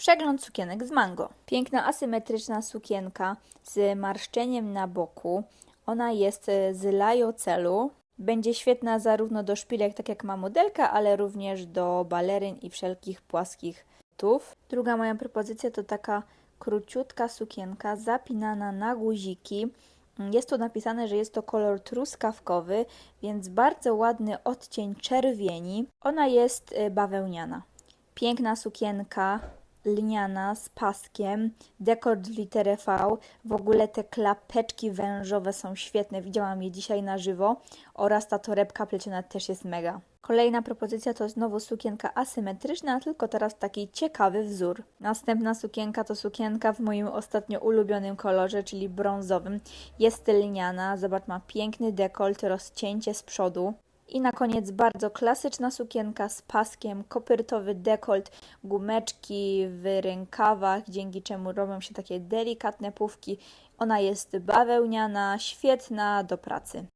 Przegląd sukienek z mango. Piękna asymetryczna sukienka z marszczeniem na boku. Ona jest z lajocelu. Będzie świetna zarówno do szpilek, tak jak ma modelka, ale również do baleryn i wszelkich płaskich tów. Druga moja propozycja to taka króciutka sukienka zapinana na guziki. Jest tu napisane, że jest to kolor truskawkowy, więc bardzo ładny odcień czerwieni. Ona jest y, bawełniana. Piękna sukienka, lniana z paskiem, dekord w literę V. W ogóle te klapeczki wężowe są świetne, widziałam je dzisiaj na żywo oraz ta torebka pleciona też jest mega. Kolejna propozycja to znowu sukienka asymetryczna, tylko teraz taki ciekawy wzór. Następna sukienka to sukienka w moim ostatnio ulubionym kolorze, czyli brązowym. Jest lniana, zobacz, ma piękny dekolt, rozcięcie z przodu. I na koniec bardzo klasyczna sukienka z paskiem, kopyrtowy dekolt, gumeczki w rękawach, dzięki czemu robią się takie delikatne pówki. Ona jest bawełniana, świetna do pracy.